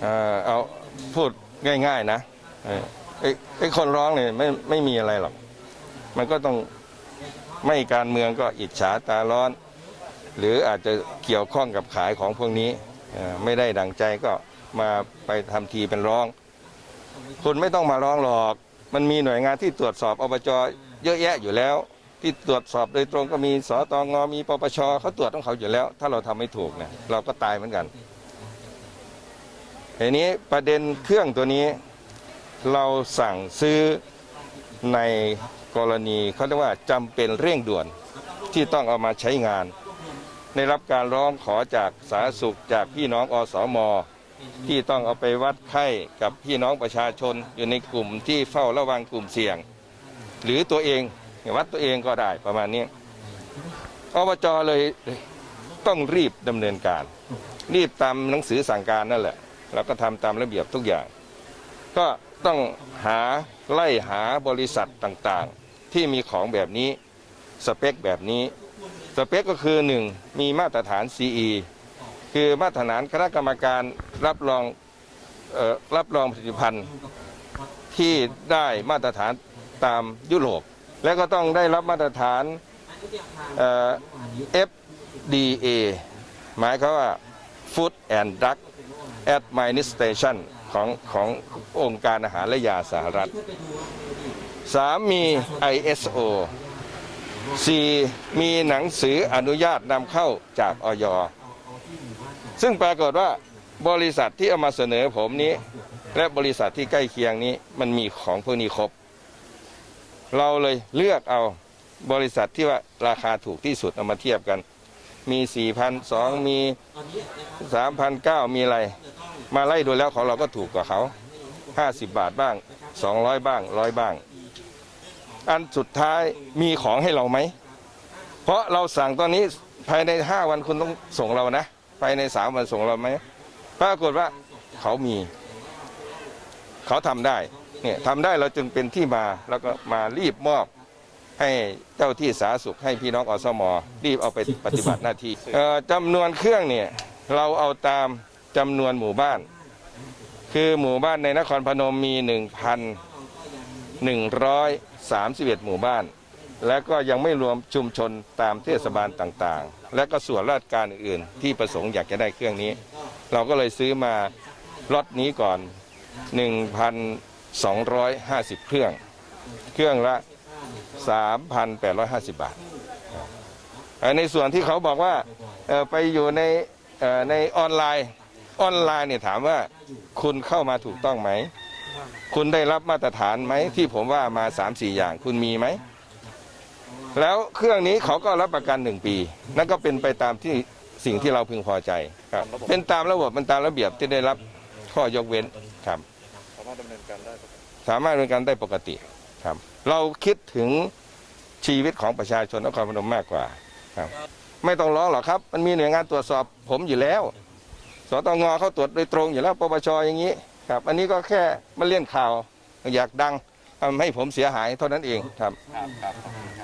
เอ่อเอาพูดง่ายๆนะเออไอ้ไอ้คนร้องเนี่ยไม่ไม่มีอะไรหรอก มันก็ต้องไม่การเมืองก็อิจฉาตาร้อน หรืออาจจะเกี่ยวข้องกับขายของพวกนี้เอ่อไม่ได้ดังใจก็มาไปทำทีเป็นร้อง คุณไม่ต้องมาร้องหรอก มันมีหน่วยงานที่ตรวจสอบอบจเยอะแยะอยู่แล้ว ที่ตรวจสอบโดยตรงก็มีสตงมีปปชเขาตรวจของเขาอยู่แล้ว ถ้าเราทำไม่ถูกเนี่ยเราก็ตายเหมือนกัน ทีนี้ประเด็นเครื่องตัวนี้เราสั่งซื้อในกรณีเขาเรียกว่าจำเป็นเร่งด่วนที่ต้องเอามาใช้งาน ได้รับการร้องขอจากสาธารณสุขจากพี่น้องอสมที่ต้องเอาไปวัดไข้กับพี่น้องประชาชนอยู่ในกลุ่มที่เฝ้าระวังกลุ่มเสี่ยง หรือตัวเองวัดตัวเองก็ได้ประมาณนี้อบจเลยต้องรีบดำเนินการ รีบตามหนังสือสั่งการนั่นแหละ แล้วก็ทำตามระเบียบทุกอย่าง ก็ต้องหาไล่หาบริษัทต่างๆ ที่มีของแบบนี้สเปคแบบนี้สเปคก็คือหนึ่งมีมาตรฐาน CE คือมาตรฐานคณะกรรมการรับรองเออรับรองผลิตภัณฑ์ที่ได้มาตรฐานตามยุโรปและก็ต้องได้รับมาตรฐาน FDA หมายควาว่า Food and Drug Administration ของขององค์การอาหารและยาสหรัฐสามมี ISO สี่มีหนังสืออนุญาตนำเข้าจากออยซึ่งปรากฏว่าบริษัทที่เอามาเสนอผมนี้ และบริษัทที่ใกล้เคียงนี้มันมีของพวกนี้ครบ เราเลยเลือกเอาบริษัทที่ว่าราคาถูกที่สุดเอามาเทียบกัน มี 4,002มี 3,009มีอะไร มาไล่ดูแล้วของเราก็ถูกกว่าเขา 50 บาทบ้าง 200 บ้าง100บ้าง อันสุดท้ายมีของให้เราไหม เพราะเราสั่งตอนนี้ภายใน 5 วันคุณต้องส่งเรานะ ภายใน 3 วันส่งเราไหมปรากฏว่าเขามี เขาทำได้เนี่ยทำได้เราจึงเป็นที่มาแล้วก็มารีบมอบให้เจ้าที่สาธารณสุขให้พี่น้องอสมรีบเอาไปปฏิบัติหน้าที่จำนวนเครื่องเนี่ยเราเอาตาม จำนวนหมู่บ้าน คือหมู่บ้านในนครพนมมี 1,131 หมู่บ้าน และก็ยังไม่รวมชุมชนตามเทศบาลต่างๆ และก็ส่วนราชการอื่นๆ ที่ประสงค์อยากจะได้เครื่องนี้ เราก็เลยซื้อมาล็อตนี้ก่อน 1,250 เครื่อง เครื่องละ 3,850 บาทในส่วนที่เขาบอกว่าไปอยู่ในในออนไลน์ ออนไลน์เนี่ยถามว่าคุณเข้ามาถูกต้องไหม คุณได้รับมาตรฐานไหมที่ผมว่ามา3-4อย่างคุณมีไหม แล้วเครื่องนี้เขาก็รับประกันหนึ่งปี นั่นก็เป็นไปตามที่สิ่งที่เราพึงพอใจครับ เป็นตามระบบเป็นตามระเบียบที่ได้รับข้อยกเว้นครับสามารถดำเนินการได้สามารถดำเนินการได้ปกติครับ เราคิดถึงชีวิตของประชาชนนครพนมมากกว่าครับ ไม่ต้องร้องหรอกครับ มันมีหน่วยงานตรวจสอบผมอยู่แล้ว สตงเขาตรวจโดยตรงอยู่แล้วปปชอย่างนี้ครับ อันนี้ก็แค่มาเลี่ยนข่าวอยากดังทำให้ผมเสียหายเท่านั้นเองครับครับครับ